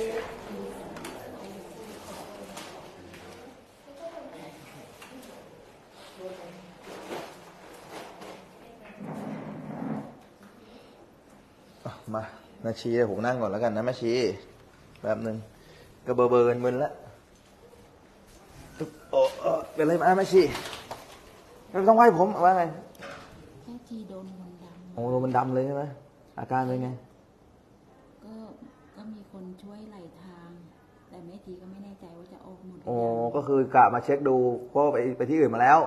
อะมาแม่ชีผมนั่งก่อนแล้วกันนะแม่ชีแป๊บหนึ่งก็เบอร์เบอร์มึนๆแล้วตึ๊บโอ้เอ่อเป็นไรมาแม่ชีไม่ต้องไหว้ผมว่าไงแค่ทีโดนมนต์ดโอ้มันดำเลยใช่ไหมอาการเป็นไงำก็ก็มีคน ช่วยไหลทาง แต่แม่ทีก็ไม่แน่ใจว่าจะออกหมดหรือโอ้ยังก็คือกะมาเช็คดูเพราะว่าไปไปที่อื่นมาแล้ว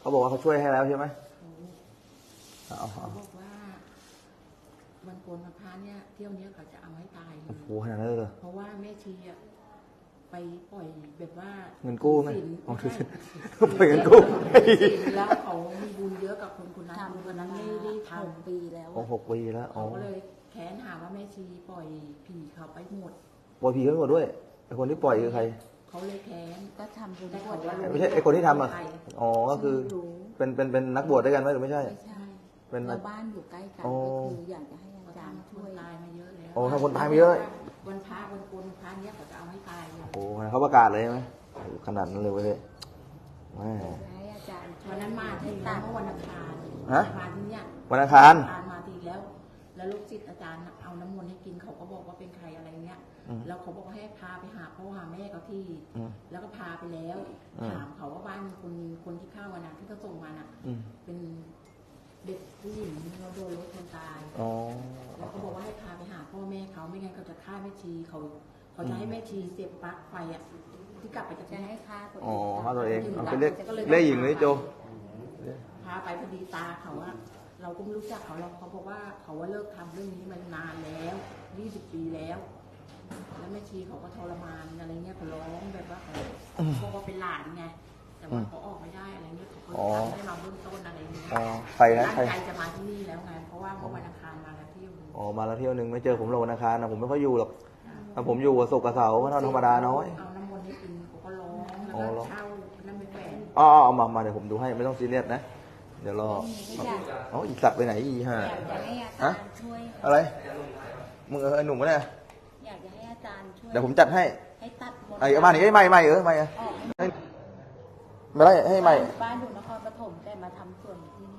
เขาบอกว่าเขาช่วยให้แล้วใช่ไหมเอาเขาเอาบอกว่าวันโกนวันพระเนี่ยเที่ยวเนี้ยเขาจะเอาให้ตายเลโอ้ย โหขนาดนั้นเลยเหรอ เพราะว่าแม่ชีอะไปปล่อยแบบว่าเงินกู้ไหมศีลอ๋อถือศีลไม่ปล่อยเงินกู้ศีลแล้วเขามีบุญเยอะกับคนคนนั้นคนทำคนนั้นไม่ได้ทหกปีแล้วโอ้หกปีแล้วำอ๋อเขาก็เลยแค้นหา ว่าแม่ชีปล่อยผีเขาไปหมด ปล่อยผีเขาหมดด้วยไอคนที่ปล่อยคือใคร เขาเลยแค้นก็ทำบุญแต่บเขาวชว่าแล้วไม่ใช่ไอคนที่ทำอะใครอ๋อ ก็คือรู้เป็นเป็นเป็นนักบวชด้วยกันไหมหรือไม่ใช่ ไม่ใช่เป็นแล้วบ้านอยู่ใกล้กันโอ้ก็คืออยากจะให้อาเขาจารย์ทำคช่วนยตายมาเยอะแล้วโอ้ถ้าคนตายมาเยอะวันพระวันโกนวันพระเนี่ยเขาจะเอาให้ตายเลยโอ้เขาประกาศเลยใช่ไหมโอ้ขนาดนั้นเลยเว้ยแม่ให้อาจารย์ช่วัวยนนั้นมาที่แล้วเมื่อวันอังคารฮะมาที่เนี่ยวันอังคารอาจารย์มาที แล้วแล้วลูกศิษย์อาจารย์เอาน้ำมนต์ให้กินเขาก็บอกว่าเป็นใครอะไรเงี้ยอืมแล้วเขาบอกว่าให้พาไปหาพ่อหาแม่เขาที่อืมแล้วก็พาไปแล้วอืมถามเขาว่าบ้านคนคนที่เข้ามานะที่เขาส่งมาน่ะอืมเป็นเด็กผู้หญิงเราโดนรถชนตายอ๋อแล้วเขาบอกว่าให้พาไปหาพ่อแม่เขาไม่งั้นเขาจะฆ่าแม่ชีเขาเขาจะให้แม่ชีเสียบปลั๊กไฟอะที่กลับไปจากจะที่ให้ค่าตัวอ๋อฆ่าตัวเองถึงเอาหลัไปงเรียกก็เลยเรียกหญิงเลยโจพาไปพอดีตาเขาอะ เราก็ไม่รู้จักเขาเราเขาบอกว่าเขาว่าเลิกทำเรื่องนี้มานานแล้วยี่สิบปีแล้ว แล้วแม่ชีเขาก็ทรมานอะไรเงี้ยเขาร้องแบบว่าเขาบอกว่าเป็นหลานไงแต่ว่าเขาออกไม่ได้อะไรเงี้ยเขาก็ทำให้เราเบื้องต้นอะไรเงี้ยอ๋อใครนะตั้งใครใจจะมาที่นี่แล้วไงเพราะว่าเมื่อวันอังคารมาแล้วที่อยู่อ๋อมาแล้วเที่ยวหนึ่งไม่เจอผมหรอกวันอังคารนะผมไม่ค่อยอยู่หรอกถ้าผมอยู่กับศุกร์กับเสาร์ก็ธรรมดาน้อยเอาน้ำมนต์ให้กินเขาก็ร้องแล้วอ๋อก็ร้องเช่าน้ำไปแฝงอ๋อเอามามาเดี๋ยวผมดูให้ไม่ต้องซีเรียสนะ เดี๋ยวรออยากเอ๋ออีสักไปไหนอีห่า อยากจะให้อาจารย์ช่วย อะไร มึงเออไอ้หนุ่มวะเนี่ยอยากจะให้อาจารย์ช่วย เดี๋ยวผมจัดให้ให้ตัดหมดไอ้เอาบ้านนี้ไอ้ไม่ไม่เออไม่เออออกให้ให้ไม่ได้ให้ไม่บ้านอยู่นครปฐมแต่มาทำสวนที่นี่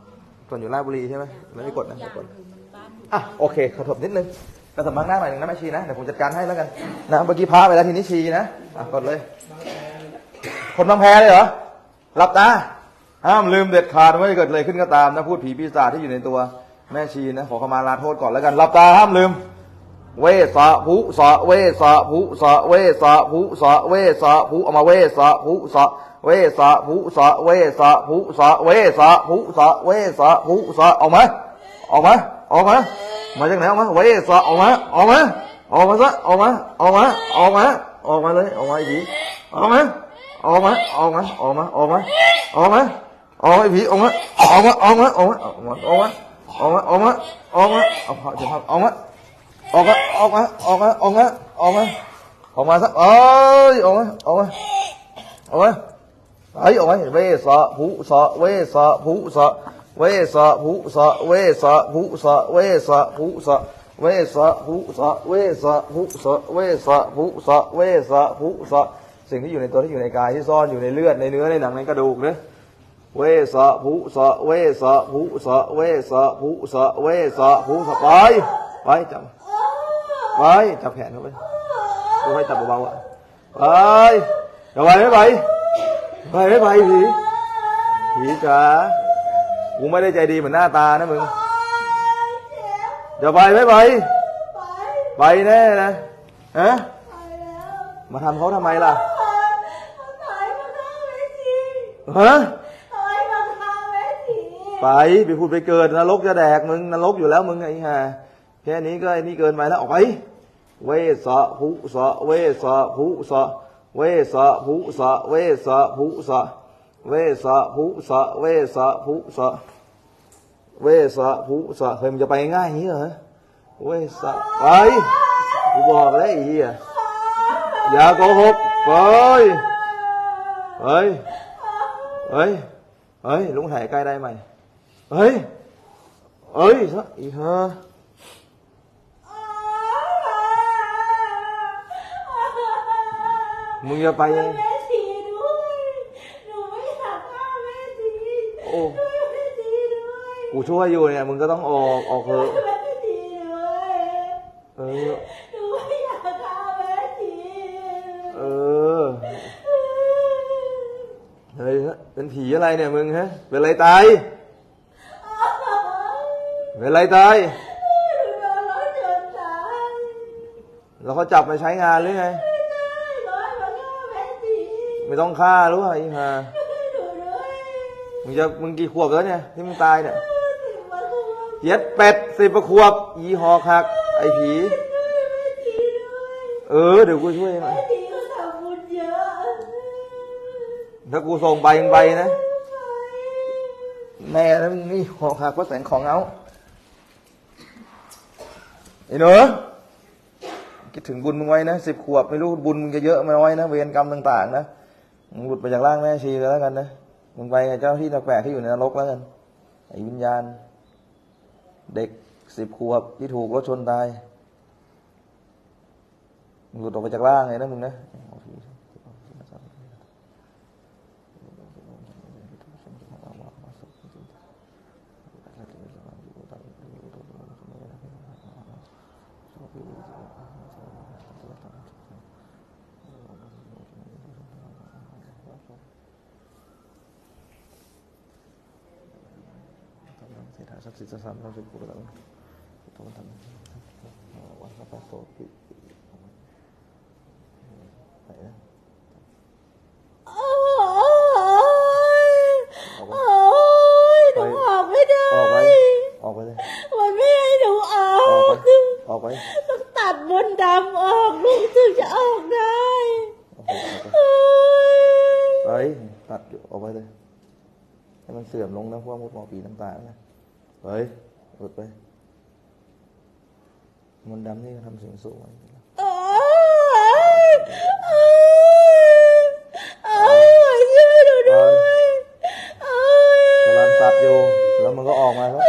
ส่วนอยู่ราชบุรีใช่ไหมไม่ได้กดนะอไม่ย่างกด คือมันบ้านอยู่อะโอเคขอถบนิดนึงกระสำบังหน้าหน่อยหนึงนะแม่ชีนะเดี๋ยวผมจัดการให้แล้วกันนะเมื่อกี้พาไปแล้วทีนี้ชีนะอะกดเลย คนบางแพเลยเหรอหลับตา ห้ามลืมเด็ดขาดไม่เกิดอะไรขึ้นก็ตามนะพูดผีปีศาจที่อยู่ในตัวแม่ชีนะขอขมาลาโทษก่อนแล้วกันหลับตาห้ามลืม เวสะภุสะเวสะภุสะเวสะภุสะเวสะภุเอามาเวสะภุสะเวสะภุสะเวสะภุสะเวสะภุสะเวสะภุสะออกมาออกมาออกมามาจากไหนออกมาเวสะออกมาออกมาออกมาซะออกมาออกมาออกมาออกมาเลยออกมาไอ้ผีออกมาออกมาออกมาออกมาออกมาออกมา ออกมาไอ้ผีออกมาออกมาออกมาออกมาออกมาออกมาออกมาออกมาออกมาเอาผ้าเดี๋ยวผ้าออกมาออกมาออกมาออกมาออกมาออกมาออกมาสักเอ้ยออกมาออกมาออกมาไอ้ออกมาเวสะภุสะเวสะภุสะเวสะภุสะเวสะภุสะเวสะภุสะเวสะภุสะเวสะภุสะเวสะภุสะเวสะภุสะสิ่งที่อยู่ในตัวที่อยู่ในกายที่ซ่อนอยู่ในเลือดในเนื้อในหนังในกระดูกเนี่ย เวสะภุสะเวสะภุสะเวสะภุสะเวสะภุสะไปไปจับไปจับแขนเขาไปกูให้จับเบาๆอะไปอย่าไปไม่ไปไปไม่ไปผีผีจ๋ากูไม่ได้ใจดีเหมือนหน้าตานะมึงอย่าไปไม่ไปไปแน่นะฮะมาทำเขาทำไมล่ะฮะ ไปไปพูดไปเกิดนรกจะแดกมึงนรกอยู่แล้วมึงไอ้ห่าแค่นี้ก็ไอ้นี่เกินไปแล้วออกไปเวสะภุสะเวสะภุสะเวสะภุสะเวสะภุสะเวสะภุสะเวสะภุสะเวสะภุสะเฮ้ยมันจะไปง่ายอย่างนี้เหรอเวสะไปกูบอกแล้วไอ้เหี้ยอย่าโกหกไปเฮ้ยเฮ้ยเฮ้ยลุงถ่ายใกล้ได้ไหม เฮ้ยเฮ้ยสักอีห่ามึงจะไปยังแม่ทีด้วย หนูไม่อยากฆ่าแม่ทีโอ้ช่วยแม่ทีด้วยกูช่วยอยู่เนี่ย มึงก็ต้องออกออกเถช่วอะยแม่ทีด้วยเออหนูไม่อยากฆ่าแม่ทีเออ เฮ้ยเป็นผีอะไรเนี่ยมึงฮะ เป็นอะไรตาย เป็นอะไรตายหนูโดนรถชนตายแล้วเขาจับมาใช้งานหรือไงร้อยมาฆ่าแม่ทีไม่ต้องฆ่าหรือว่าอีห่าหนูด้วยมึงจะมึงกี่ขวบแล้วเนี่ยที่มึงตายเนี่ยสิบวันทุกวันเย็ดเป็ดสิบประขวบยีหอคัก ไอ้ผีช่วยแม่ทีด้วยเออ เดี๋ยวกูช่วยมาแม่ทีเขาทำบุญเยอะถ้ากูส่งไปมึงไปนะ แม่แล้วมึงนี่หอคักก็แสงของเอา ไอ้หนูคิดถึงบุญมึงไว้นะสิบขวบไม่รู้บุญมึงจะเยอะมาน้นะเวรกรรมต่าง ๆ นะมึงหลุดไปจากร่างแม่ชีแล้วกันนะมึงไปเจ้าที่แปลกที่อยู่ในนรกแล้วกันไอ้วิญญาณ เด็กสิบขวบที่ถูกรถชนตายมึงหลุดออกไปจากร่างเลยนะมึงนะ เศ รษฐาทรัพย์สินทรัพย์สามเราจะพูดแล้วตัวทำวันพระปโตปิไหนนะ โอ้ยโอ้ยหนูออกไม่ได้ ออกไป ออกไปเลย มันไม่ให้หนูออ ออก ก ไป ออกไป ต้องตัดมนต์ดำออกลูกถึงจะออกได้ ออกไปออกไป โอ้ย เฮ้ยตัดอยู่ออกไปเลย ให้มันเสื่อมลงนะพวกมดหมอปีน้ำตานะเฮ้ยหลุดไป มันต์ ดำนี่ก็ทำเสียงสูงไว้ โอ้ยโอ้ยโอ้ยช่วยหนูด้วยโอ้ย กำลังตัดอยู่ แล้วมันก็ออกมาแล้ว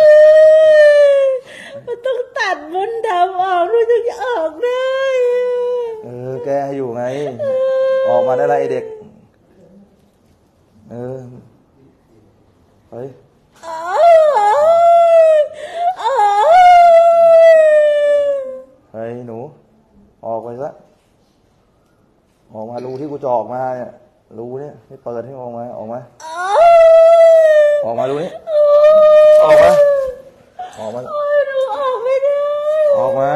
มันต้องตัดมนต์ดำออกลูกถึงจะออกได้ เออ แกให้อยู่ไง ออกมาได้ละไอเด็ก เออ เฮ้ย โอ้ยโอ้ย เฮ้ย หนู ออกไปซะออกมารูที่กูจะออกมาเนี่ยรูเนี่ยไม่เปิดให้ออกมาออกมาโอ้ยออกมารูนี้ออกมาออกมาโอ้ยหนูออกไม่ได้ออกมา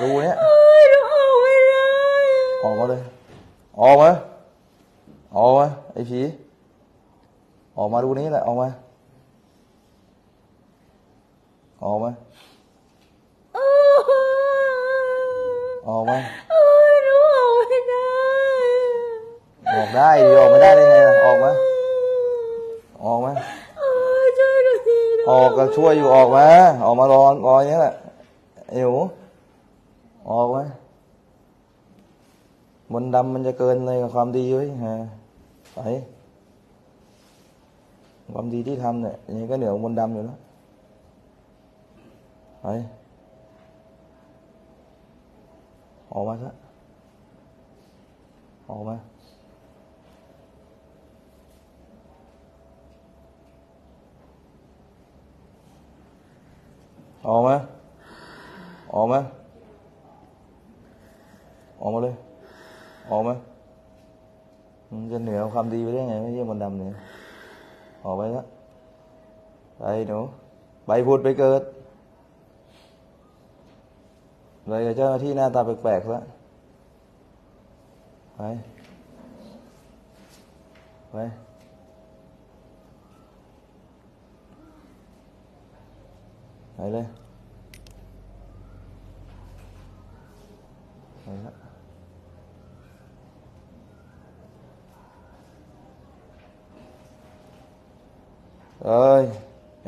รูเนี้ยโอ้ยหนูออกไม่ได้ออกมาเลยออกมาออกมาไอ้ผีออกมารูนี้แหละออกมาออกมา โอ้ย ออกมา โอ้ยหนูออกไม่ได้ ออกได้ดิออกไม่ได้ได้ไงล่ะออกมาออกมาโอ้ยช่วยหนูทีหนูออกก็ช่วยอยู่ออกมาออกมารอรออย่างนี้แหละไอ้หนูออกมามนต์ดำมันจะเกินเลยกับความดีเว้ยฮะไปความดีที่ทำเนี่ยยังไงก็เหนือกว่ามนต์ดำอยู่แล้วไปออกมาซะออกมา ออกมาออกมาออกมาเลยออกมามันจะเหนือความดีไปได้ไงไม่ใช่มนดำเนี่ยออกไปละไปหนูไปพูดไปเกิดเลยเจ้าหน้าที่หน้าตาแปลกๆซะไปไป ไปเลยไปละเอ้ยไ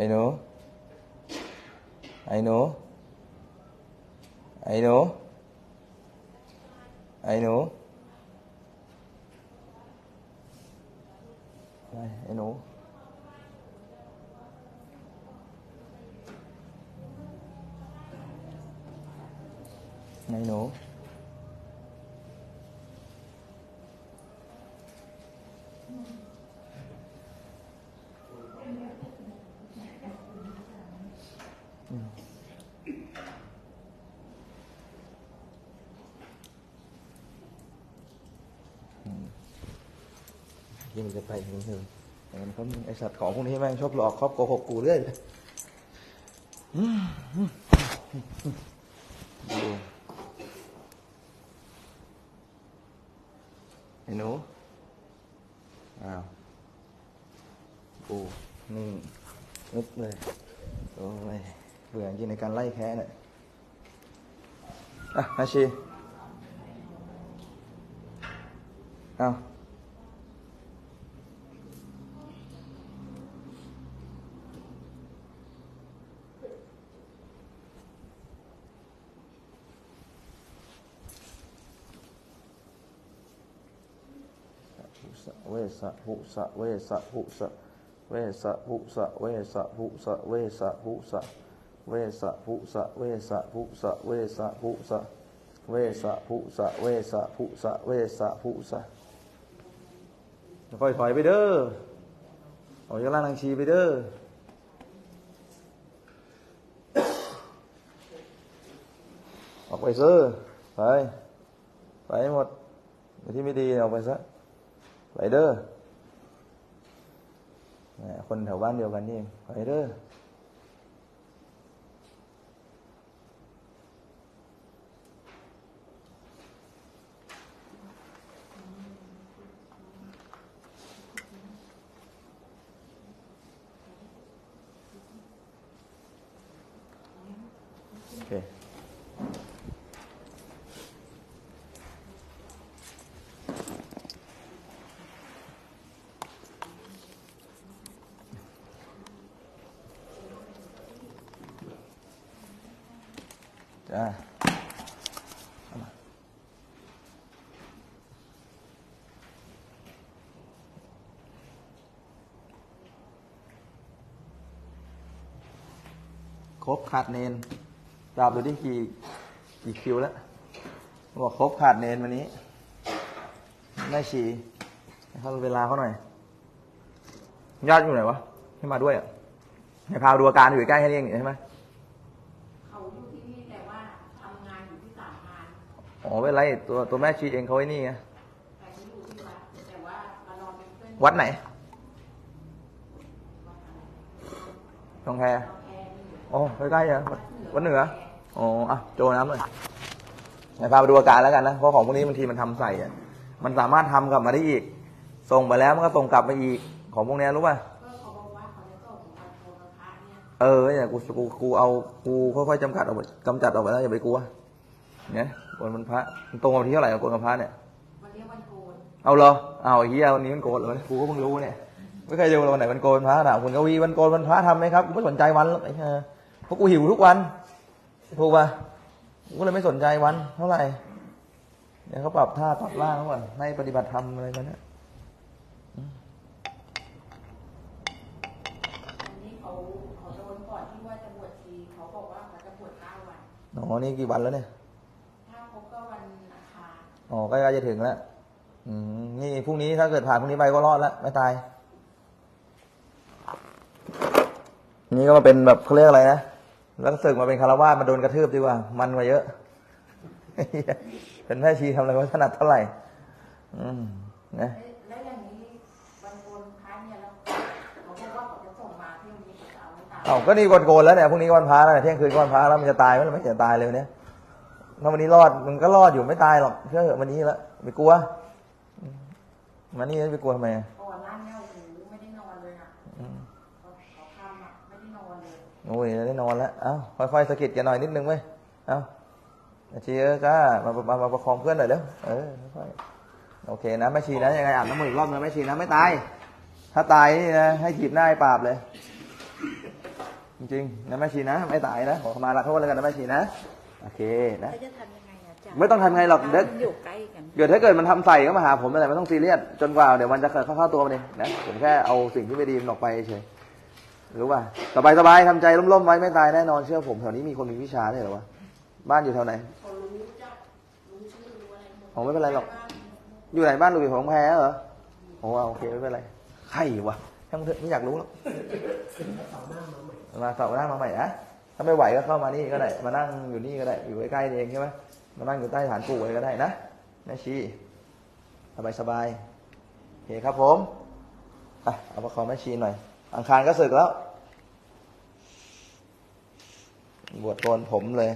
นหนูยังจะไปยิ่งเถอะมันเขาไอสัตว์ของพวกนี้แม่งชอบหลอกครอบโกหกกูเรื่อย นึกเลยโอ้ยเบื่อจริงในการไล่แค้นเนี่ยอะนาชีเอาหุสะเวสะหุสะเวสะหุสะ เวสะหุสะเวสะหุสะเวสะหุสะเวสะหุสะเวสะหุสะเวสะหุสะเวสะหุสะเวสะหุสะเวสะหุสะค่อยถอยไปเด้อออกจากล่างนางชีไปเด้อออกไปซื้อไป ไปหมดที่ไม่ดีออกไปซะไปเด้อ คนแถวบ้านเดียวกันนี่เองไปเด้อโอเค จ้าครบขาดเนนดาบดูดิกี่กี่คิวแล้วบอกครบขาดเนนวันนี้ได้ฉี่เขาเวลาเขาหน่อยญาติอยู่ไหนวะให้มาด้วยอะให้พาดูอาการอยู่ใกล้แค่นี้เองใช่ไหม เขาอยู่ที่นี่แต่ว่าทำงานอยู่ที่สามงาน อ๋อไม่เป็นไรตัวตัวแม่ชีเองเขาไอ้นี่ไงแต่เขาอยู่ที่วัดแต่ว่ามานอนเป็นเพื่อนวัดไหนวัดอะไรทองแพเราแพ้นี่อยู่อ๋อใกล้ๆอะวัดวัดเหนืออ๋ออะโจน้ำเลยไหนพาไปดูอาการแล้วกันนะ เพราะของพวกนี้บางทีมันทำใส่อะ มันสามารถทำกลับมาได้อีก ส่งไปแล้วมันก็ส่งกลับมาอีก ของพวกเนี้ยรู้ป่ะก็เขาบอกว่าเขาจะส่งวันโทรพระเนี่ยเออเนี่ยกูกูกูเอากูค่อยๆจำกัดออกไปกำจัดออกไปแล้วอย่าไปกลัวเนี่ย วันมันพระมันตรงกับวันที่เท่าไหร่กับกวนกับพระเนี่ยวันเนี้ยวันโกนเอาเหรอเอาไอ้เฮียวันนี้มันโกนเหรอกูก็เพิ่งรู้เนี่ยไม่เคยดูเลยวันไหนวันโกนวันพระถามคุณกวีวันโกนวันพระทำไหมครับกูไม่สนใจวันหรอกไอ้เหี้ยเพราะกูหิวทุกวันถูกป่ะกูก็เลยไม่สนใจวัน เท่าไหร่เดี๋ยวเขาปรับท่าปรับร่างเขาก่อนให้ปฏิบัติธรรมอะไรกันเนี่ยอันนี้เขาเขาโดนก่อนที่ว่าจะบวชชีเขาบอกว่าเขาจะบวชเก้าวันอ๋อนี่กี่วันแล้วเนี่ย ถ้าครบก็วันอังคาร อ๋อใกล้ๆจะถึงแล้วอืมนี่พรุ่งนี้ถ้าเกิดผ่านพรุ่งนี้ไปก็รอดแล้วไม่ตาย นี่ก็มาเป็นแบบเขาเรียกอะไรนะแล้วก็ศึกมาเป็นคารวาสมาโดนกระทืบดีกว่า มันมาเยอะ เป็นแม่ชีทำอะไรไว้ถนัดเท่าไหร่ อืมนะเอ๊ะแล้วอย่างนี้วันโกนพระเนี่ยแล้วเขาบอกว่าเขาจะส่งมาที่วันนี้เขาจะเอาไม่ตามเอาก็นี่วันโกนแล้วเนี่ยพรุ่งนี้ก็วันพระแล้วเนี่ยเที่ยงคืนก็วันพระแล้วมันจะตายไหมไม่จะตายเลยวันเนี้ย ถ้าวันนี้รอดมึงก็รอดอยู่ไม่ตายหรอกเชื่อเถอะวันนี้ละไม่กลัวอืมวันนี้ไม่กลัวทำไมอะก่อนหน้าเนี่ยโอ้โหไม่ได้นอนเลยนะอืมเขาเขาทำอะไม่ได้นอนเลยโอ้ยได้นอนแล้วเอ้าค่อยๆสะกิดกันหน่อยนิดนึงเว้ยเอ้าอาชีเออจ้ามามามาประคองเพื่อนหน่อยเร็วเออค่อยๆโอเคนะแม่ชีนะยังไงอาบน้ำมืออีกรอบนึงแม่ชีนะไม่ตาย ถ้าตายนี่นะให้ถีบหน้าให้ปราบเลย จริงๆนะแม่ชีนะ ไม่ตายนะขอขมาลาโทษแล้วกันนะแม่ชีนะ โอเคนะเขาจะทำยังไงอะจ๊ะไม่ต้องทำไงหรอกเด็กมันอยู่ใกล้กันเดี๋ยวถ้าเกิดมันทำใส่ก็มาหาผมอะไรไม่ต้องซีเรียสจนกว่าเดี๋ยวมันจะเข้าเข้าตัวมันเองนะผมแค่เอาสิ่งที่ไม่ดีมันออกไปเฉยรู้ป่ะสบายสบายๆทำใจร่มๆไว้ไม่ตายแน่นอนเชื่อผมแถวนี้มีคนมีวิชาด้วยเหรอวะบ้านอยู่แถวไหนเขารู้จักรู้ชื่อรู้อะไรหมดอ๋อไม่เป็นไรหรอกอยู่ไหนบ้านลุยของแพ้เหรอโอ้โอเคไม่เป็นไรใครวะช่างมันเถอะไม่อยากรู้หรอกมาเสาร์หน้ามาใหม่นะ ถ้าไม่ไหวก็เข้ามานี่ก็ได้ มานั่งอยู่นี่ก็ได้ อยู่ใกล้ๆเองใช่ไหมมานั่งอยู่ใต้ฐานปู่อะไรก็ได้นะแม่ชีสบายสบายๆโอเคครับผมอะเอาประคองแม่ชีหน่อย อังคารก็ศึกแล้ว บวชโกนผมเลย